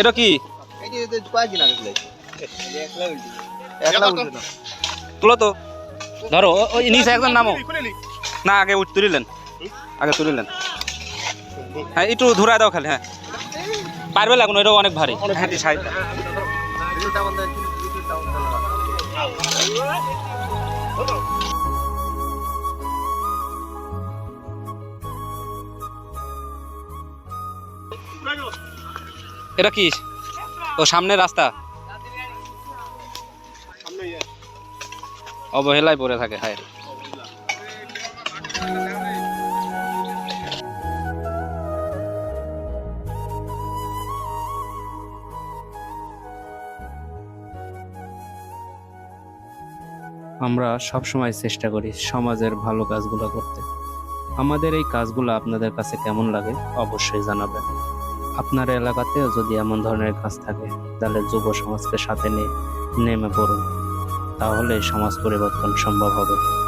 এটা কি? তুলো তো। ধরো ওই নিচে একজন নামো। না আগে উঠ তুলিলেন। আগে তুলিলেন। হ্যাঁ একটু ধরা দাও খালি হ্যাঁ। পারবে লাগুন এটা অনেক ভারী। হ্যাঁ সাইড। এটা কি? ও সামনে রাস্তা। অবহেলায় পড়ে থাকে হ্যাঁ। আমরা সবসময় চেষ্টা করি সমাজের ভালো কাজগুলো করতে। আমাদের এই কাজগুলো আপনাদের কাছে কেমন লাগে অবশ্যই জানাবেন। আপনার এলাকাতেও যদি এমন ধরনের কাজ থাকে, তাহলে যুব সমাজকে সাথে নিয়ে নেমে পড়ুন। তাহলে সমাজ পরিবর্তন সম্ভব হবে।